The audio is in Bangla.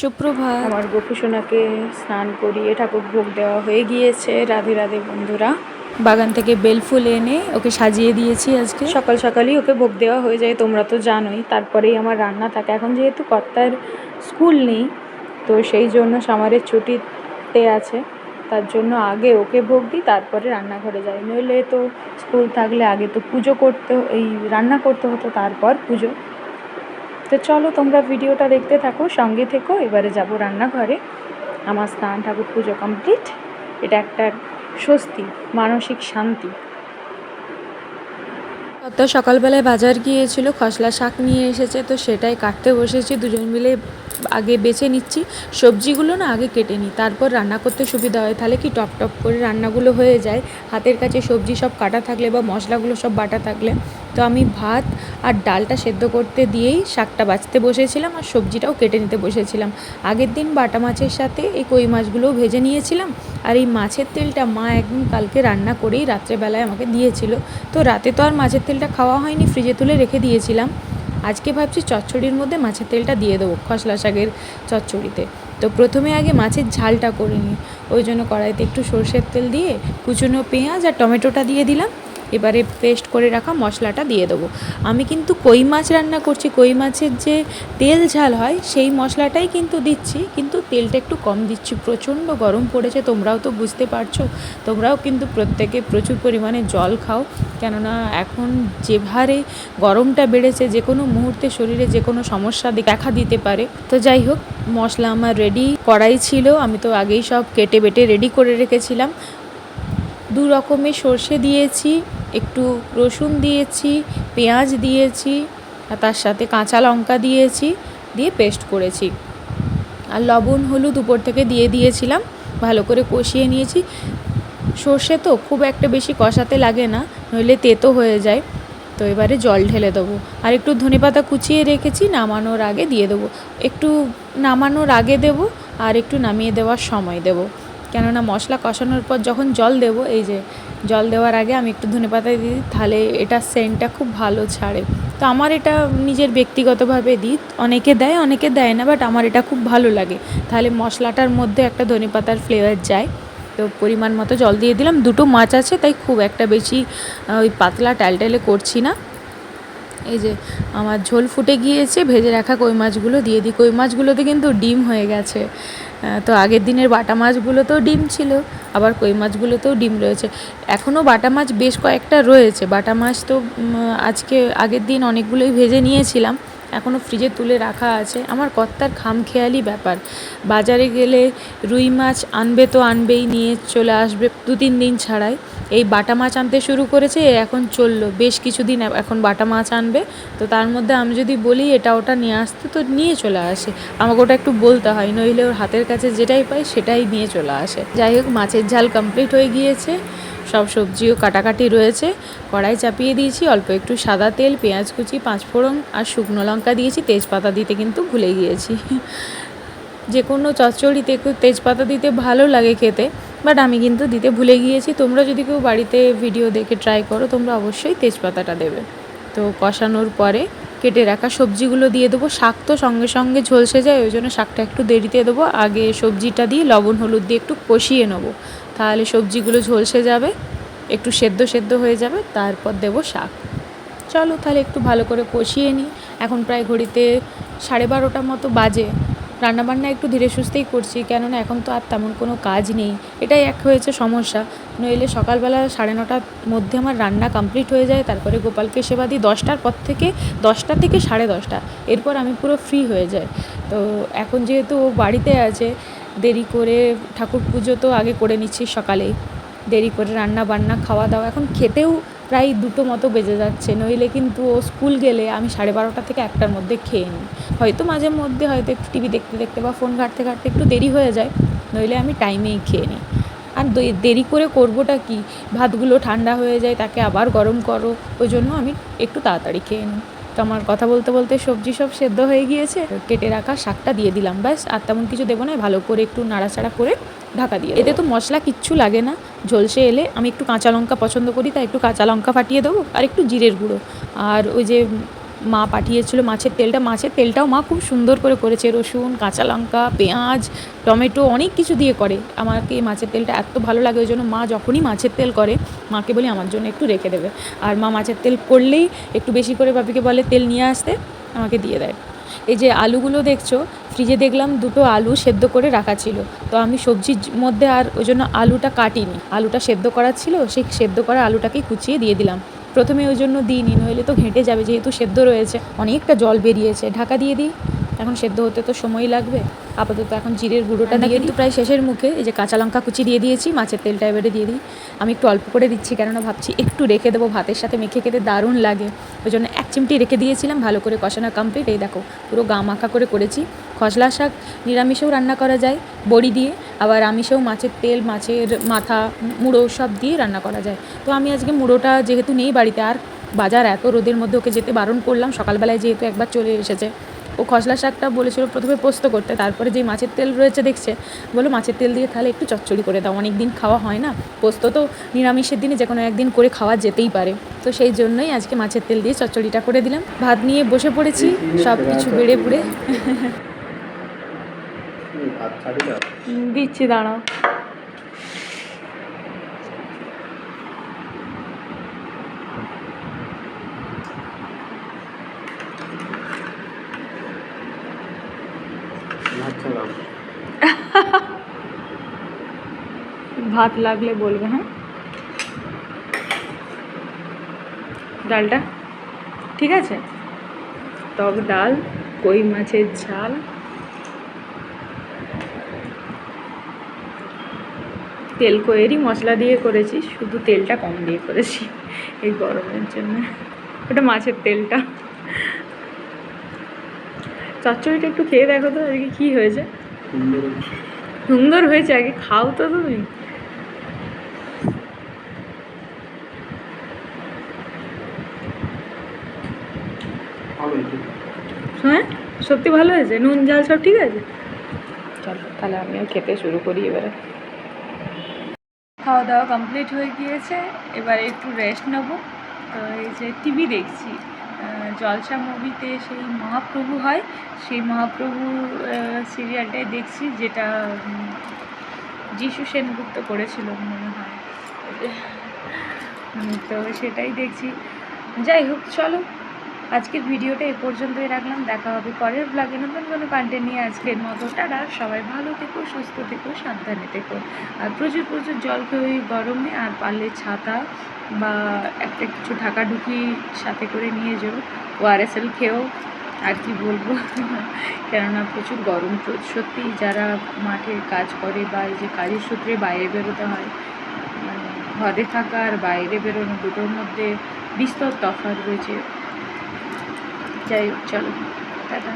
সুপ্রভাত। আমার গোপুসোনাকে স্নান করিয়ে ঠাকুর ভোগ দেওয়া হয়ে গিয়েছে রাধে রাধে বন্ধুরা। বাগান থেকে বেলফুল এনে ওকে সাজিয়ে দিয়েছি আজকে। সকাল সকালই ওকে ভোগ দেওয়া হয়ে যায় তোমরা তো জানোই। তারপরেই আমার রান্না থাকে। এখন যেহেতু কর্তার স্কুল নেই তো সেই জন্য সামারের ছুটিতে আছে। তার জন্য আগে ওকে ভোগ দিই তারপরে রান্নাঘরে যাই। নইলে তো স্কুল থাকলে আগে তো পুজো করতে এই রান্না করতে হতো তারপর পুজো। তো চলো তোমরা ভিডিওটা দেখতে থাকো, সঙ্গে থেকো। এবারে যাব রান্নাঘরে। আমার স্নান ঠাকুর পুজো কমপ্লিট এটা একটা স্বস্তি, মানসিক শান্তি। তো সকালবেলায় বাজার গিয়েছিল, খসলা শাক নিয়ে এসেছে, তো সেটাই কাটতে বসেছি, দুজন মিলে আগে বেছে নিচ্ছি। সবজিগুলো না আগে কেটে নিই, তারপর রান্না করতে সুবিধা হয়। তাহলে কি টপ টপ করে রান্নাগুলো হয়ে যায়? হাতের কাছে সবজি সব কাটা থাকলে বা মশলাগুলো সব বাটা থাকলে। তো আমি ভাত আর ডালটা সেদ্ধ করতে দিয়েই শাকটা বাছতে বসেছিলাম আর সবজিটাও কেটে নিতে বসেছিলাম। আগের দিন বাটা মাছের সাথে এই কই মাছগুলোও ভেজে নিয়েছিলাম আর এই মাছের তেলটা মা একদিন কালকে রান্না করেই রাত্রেবেলায় আমাকে দিয়েছিল। তো রাতে তো আর মাছের তেলটা খাওয়া হয়নি ফ্রিজে তুলে রেখে দিয়েছিলাম। আজকে ভাবছি চচ্চড়ির মধ্যে মাছের তেলটা দিয়ে দেবো, খসলা শাকের চচ্চড়িতে। তো প্রথমে আগে মাছের ঝালটা করে নিই। ওই জন্য কড়াইতে একটু সর্ষের তেল দিয়ে কুচুনো পেঁয়াজ আর টমেটোটা দিয়ে দিলাম। এবারে পেস্ট করে রাখা মশলাটা দিয়ে দেবো। আমি কিন্তু কই মাছ রান্না করছি, কই মাছের যে তেল ঝাল হয় সেই মশলাটাই কিন্তু দিচ্ছি, কিন্তু তেলটা একটু কম দিচ্ছি। প্রচণ্ড গরম পড়েছে, তোমরাও তো বুঝতে পারছ। তোমরাও কিন্তু প্রত্যেকে প্রচুর পরিমাণে জল খাও। কেননা এখন যে হারে গরমটা বেড়েছে, যে কোনো মুহূর্তে শরীরে যে কোনো সমস্যা দেখা দিতে পারে। তো যাই হোক, মশলা আমার রেডি করাই ছিল, আমি তো আগেই সব কেটে বেটে রেডি করে রেখেছিলাম। দু রকমের সর্ষে দিয়েছি একটু রসুন দিয়েছি, পেঁয়াজ দিয়েছি, আর তার সাথে কাঁচা লঙ্কা দিয়েছি, দিয়ে পেস্ট করেছি। আর লবণ, হলুদ উপর থেকে দিয়ে দিয়েছিলাম, ভালো করে কষিয়ে নিয়েছি। সর্ষে তো খুব একটা বেশি কষাতে লাগে না, নইলে তেতো হয়ে যায়। তো এবারে জল ঢেলে দেবো। আর একটু ধনেপাতা কুচিয়ে রেখেছি, নামানোর আগে দিয়ে দেবো। একটু নামানোর আগে দেবো, আর একটু নামিয়ে দেওয়ার সময় দেবো। কেননা মশলা কষানোর পর যখন জল দেবো, এই যে জল দেওয়ার আগে আমি একটু ধনে পাতায় দিই, তাহলে এটা সেন্টটা খুব ভালো ছাড়ে। তো আমার এটা নিজের ব্যক্তিগতভাবে দিই, অনেকে দেয় অনেকে দেয় না বাট আমার এটা খুব ভালো লাগে। তাহলে মশলাটার মধ্যে একটা ধনে পাতার ফ্লেভার যায়। তো পরিমাণ মতো জল দিয়ে দিলাম, দুটো মাছ আছে, তাই খুব একটা বেশি ওই পাতলা টালটালে করছি না। এই যে আমার ঝোল ফুটে গিয়েছে, ভেজে রাখা কই মাছগুলো দিয়ে দিই। কই মাছগুলোতে কিন্তু ডিম হয়ে গেছে। তো আগের দিনের বাটা মাছগুলোতেও ডিম ছিল, আবার কই মাছগুলোতেও ডিম রয়েছে। এখনও বাটা মাছ বেশ কয়েকটা রয়েছে। বাটা মাছ তো আজকে, আগের দিন অনেকগুলোই ভেজে নিয়েছিলাম। এখনও ফ্রিজে তুলে রাখা আছে। আমার কর্তার খামখেয়ালি ব্যাপার। বাজারে গেলে রুই মাছ আনবে তো আনবেই, নিয়ে চলে আসবে দু তিন দিন ছাড়াই। এই বাটা মাছ আনতে শুরু করেছে এখন চলল। বেশ কিছুদিন এখন বাটা মাছ আনবে। তো তার মধ্যে আমি যদি বলি, এটা ওটা নিয়ে আসতে তো নিয়ে চলে আসে। আমাকে ওটা একটু বলতে হয়, নইলে ওর হাতের কাছে যেটাই পাই সেটাই নিয়ে চলে আসে। যাই হোক, মাছের ঝাল কমপ্লিট হয়ে গিয়েছে। সব সবজিও কাটাকাটি রয়েছে। কড়াই চাপিয়ে দিয়েছি, অল্প একটু সাদা তেল, পেঁয়াজ কুচি, পাঁচফোড়ন আর শুকনো লঙ্কা দিয়েছি। তেজপাতা দিতে কিন্তু ভুলে গিয়েছি। যে কোনো চচ্চড়িতে একটু তেজপাতা দিতে ভালো লাগে খেতে, বাট আমি কিন্তু দিতে ভুলে গিয়েছি। তোমরা যদি কেউ বাড়িতে ভিডিও দেখে ট্রাই করো, তোমরা অবশ্যই তেজপাতাটা দেবে। তো কষানোর পরে কেটে রাখা সবজিগুলো দিয়ে দেবো। শাক তো সঙ্গে সঙ্গে ঝলসে যায়, ওই জন্য শাকটা একটু দেরিতে দেবো। আগে সবজিটা দিয়ে লবণ, হলুদ দিয়ে একটু কষিয়ে নেব। তাহলে সবজিগুলো ঝলসে যাবে, একটু সেদ্ধ সেদ্ধ হয়ে যাবে, তারপর দেবো শাক। চলো তাহলে একটু ভালো করে কষিয়ে নিই। এখন প্রায় ঘড়িতে সাড়ে বারোটা মতো বাজে। রান্নাবান্না একটু ধীরে সুস্থেই করছি, কেননা এখন তো আর তেমন কোনো কাজ নেই। এটাই এক হয়েছে সমস্যা। নইলে সকালবেলা সাড়ে নটার মধ্যে আমার রান্না কমপ্লিট হয়ে যায়, তারপরে গোপালকে সেবা দিই দশটার পর থেকে, দশটা থেকে সাড়ে দশটা। এরপর আমি পুরো ফ্রি হয়ে যাই। তো এখন যেহেতু ও বাড়িতে আছে দেরি করে ঠাকুর পুজো তো আগে করে নিচ্ছি সকালেই। দেরি করে রান্না বান্না, খাওয়া দাওয়া, এখন খেতেও প্রায় দুটো মতো বেজে যাচ্ছে। নইলে কিন্তু ও স্কুল গেলে আমি সাড়ে বারোটা থেকে একটার মধ্যে খেয়ে নিই। হয়তো মাঝে মধ্যে হয়তো একটু টিভি দেখতে দেখতে বা ফোন ঘাঁটতে ঘাঁটতে একটু দেরি হয়ে যায়, নইলে আমি টাইমেই খেয়ে নিই। আর দেরি করে করবোটা কি? ভাতগুলো ঠান্ডা হয়ে যায়, তাকে আবার গরম করো, ওই জন্য আমি একটু তাড়াতাড়ি খেয়ে নিই। তো আমার কথা বলতে বলতে সবজি সব সেদ্ধ হয়ে গিয়েছে। কেটে রাখা শাকটা দিয়ে দিলাম, ব্যাস। আর তেমন কিছু দেবো না, ভালো করে একটু নাড়াচাড়া করে ঢাকা দিয়ে এতে তো মশলা কিচ্ছু লাগে না, ঝলসে এলে। আমি একটু কাঁচা লঙ্কা পছন্দ করি, তাই একটু কাঁচা লঙ্কা ফাটিয়ে দেবো, আর একটু জিরের গুঁড়ো। আর ওই যে মা পাঠিয়েছিল মাছের তেলটা। মাছের তেলটাও মা খুব সুন্দর করে করেছে। রসুন, কাঁচা লঙ্কা, পেঁয়াজ, টমেটো অনেক কিছু দিয়ে করে। আমাকে এই মাছের তেলটা এত ভালো লাগে, ওই জন্য মা যখনই মাছের তেল করে, মাকে বলি আমার জন্য একটু রেখে দেবে। আর মা মাছের তেল করলেই একটু বেশি করে বাপিকে বলে, তেল নিয়ে আসতে। আমাকে দিয়ে দেয়। এই যে আলুগুলো দেখছ, ফ্রিজে দেখলাম দুটো আলু সেদ্ধ করে রাখা ছিল। তো আমি সবজির মধ্যে আর ওই জন্য আলুটা কাটিনি। আলুটা সেদ্ধ করা ছিল, সেই সেদ্ধ করা আলুটাকেই কুচিয়ে দিয়ে দিলাম। প্রথমে ওই জন্য দিইনি নইলে তো ঘেঁটে যাবে যেহেতু সেদ্ধ রয়েছে। অনেকটা জল বেরিয়েছে। ঢাকা দিয়ে দিই এখন সেদ্ধ হতে তো সময় লাগবে। আপাতত এখন জিরের গুঁড়োটা দিয়ে কিন্তু প্রায় শেষের মুখে এই যে কাঁচা লঙ্কা কুচি দিয়ে দিয়েছি মাছের তেলটা এবারে দিয়ে দিই। আমি একটু অল্প করে দিচ্ছি কেননা ভাবছি একটু রেখে দেবো ভাতের সাথে মেখে খেতে দারুণ লাগে। ওই জন্য এক চিমটি রেখে দিয়েছিলাম ভালো করে কষানো কমপ্লিট এই দেখো পুরো গা মাখা করে করেছি। খসলা শাক নিরামিষেও রান্না করা যায় বড়ি দিয়ে। আবার আমিষেও মাছের তেল, মাছের মাথা, মুড়ো সব দিয়ে রান্না করা যায়। তো আমি আজকে মুড়োটা যেহেতু নেই বাড়িতে, আর বাজার এত রোদের মধ্যে ওকে যেতে বারণ করলাম, সকালবেলায় যেহেতু একবার চলে এসেছে। ও খসলা শাকটা বলেছিল প্রথমে পোস্ত করতে, তারপরে যেই মাছের তেল রয়েছে দেখছে বলো মাছের তেল দিয়ে তাহলে একটু চচ্চড়ি করে দাও অনেক দিন খাওয়া হয় না। পোস্ত তো নিরামিষের দিনে যে কোনো একদিন করে খাওয়া যেতেই পারে। তো সেই জন্যই আজকে মাছের তেল দিয়ে চচ্চড়িটা করে দিলাম। ভাত নিয়ে বসে পড়েছি সব কিছু বেড়ে না দিচ্ছি দাঁড়াও ভাত লাগলে বলবে হ্যাঁ ডালটা ঠিক আছে টক ডাল কই মাছের ঝাল তেল কয়েরই মশলা দিয়ে করেছি শুধু তেলটা কম দিয়ে করেছি এই গরমের জন্য। ওটা মাছের তেলটা। চচ্চড়িটা একটু খেয়ে দেখো তো আজকে কী হয়েছে। সুন্দর। সুন্দর হয়েছে আগে খাও তো তুমি। হ্যাঁ? সত্যি ভালো হয়েছে? নুন ঝাল সব ঠিক আছে? চলো তাহলে আমিও খেতে শুরু করি এবারে। খাওয়া দাওয়া কমপ্লিট হয়ে গিয়েছে, এবারে একটু রেস্ট নেব। তো এই যে টিভি দেখছি জলসা মুভিতে সেই মহাপ্রভু হয়, সেই মহাপ্রভু সিরিয়ালটাই দেখছি যেটা যিশু সেনগুপ্ত করেছিল মনে হয়। তো সেটাই দেখছি। যাই হোক, চলো। আজকের ভিডিওটা এ পর্যন্তই রাখলাম। দেখা হবে পরের ব্লগে নতুন কোনো কন্টেন্ট নিয়ে আজকের মতো। টাটা। সবাই ভালো থেকো, সুস্থ থেকো, সাবধানে থেকো। আর প্রচুর প্রচুর জল খেয়ে গরমে আর পারলে ছাতা বা একটা কিছু ঢাকা ঢুকি সাথে করে নিয়ে যেও। ওআরএসএল খেয়েও আর কি বলব? কেননা প্রচুর গরম। সত্যি যারা মাঠে কাজ করে বা এই যে কাজের সূত্রে বাইরে বেরোতে হয় মানে ঘরে থাকা আর বাইরে বেরোনো দুটোর মধ্যে বিস্তর তফাৎ রয়েছে। যাই হোক চলো টাটা।